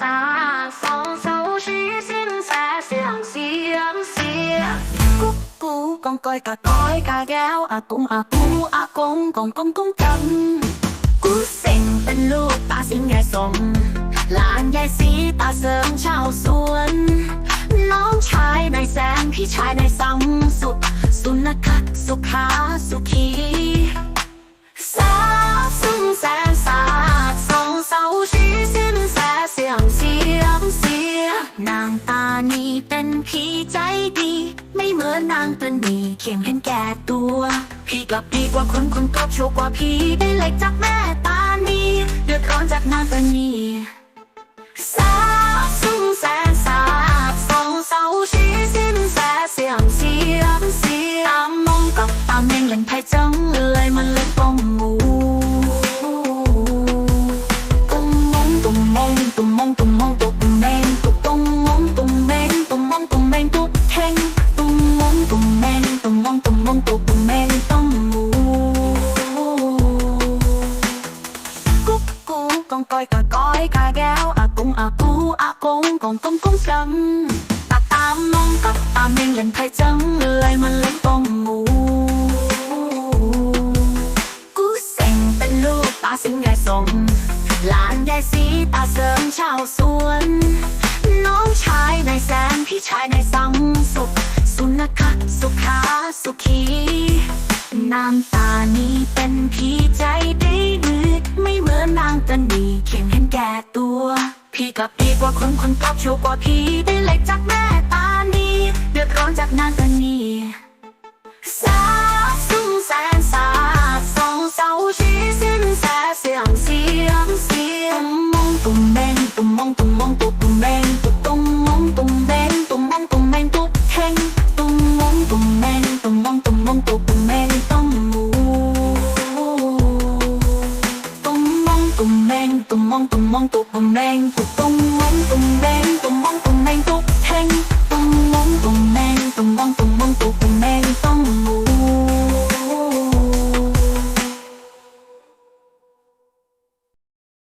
สาสองเสาชี้สิ้นแสเสียงเสียงเสียงกุ๊กกูกองก้อยกะก้อยกะแก้วอากุ้งอากูอากงกองกงกงกันกูเซ็งเป็นลูกตาสิงแง่สมหลานยายสีตาเสริชาวสวน น้องชายนแซมพี่ชาย เป็นพี่ใจดี ไม่เหมือนนางตานีเข็มเห็นแก่ตัว พี่กลับดีกว่าคนคนกลับโชว์กว่าพี่ได้เล็กจากแม่ตานีเดือดร้อนจากนางตานี กองก้อยกะก้อยกะแก้วอากงอาปูอากงกงกงกงกังตาตามมองกับตามเมงเล่นไพ่จังเลยมันเล่นปองหมูกูเซ็งเป็นลูกตาสิงยายสมหลานยายสีตาเสริมชาวสวน น้องชายนายแสนพี่ชายนายสังสุขสุนักสุขาสุขีนางตานี้เป็นพี่ใจไม่เหมือนนาง ตานีเขียงเห็นแก่ตัว พี่กลับดีกว่าคนคนกลับชั่วกว่าพี่ได้เล็กจากแม่ตานีเดือดร้อนจากนางตานีสาสูงแสนสาสองเสาชี้สิ้นแสเสียงเสียงเสียงมองตุ่มเบงตุ่มมองตุ่มมองตุ่มมเบง ตุ้มมองตุ้มมองตุ้มเบงตุ้มมองตุ้มเบงตุ้มมองตุ้ม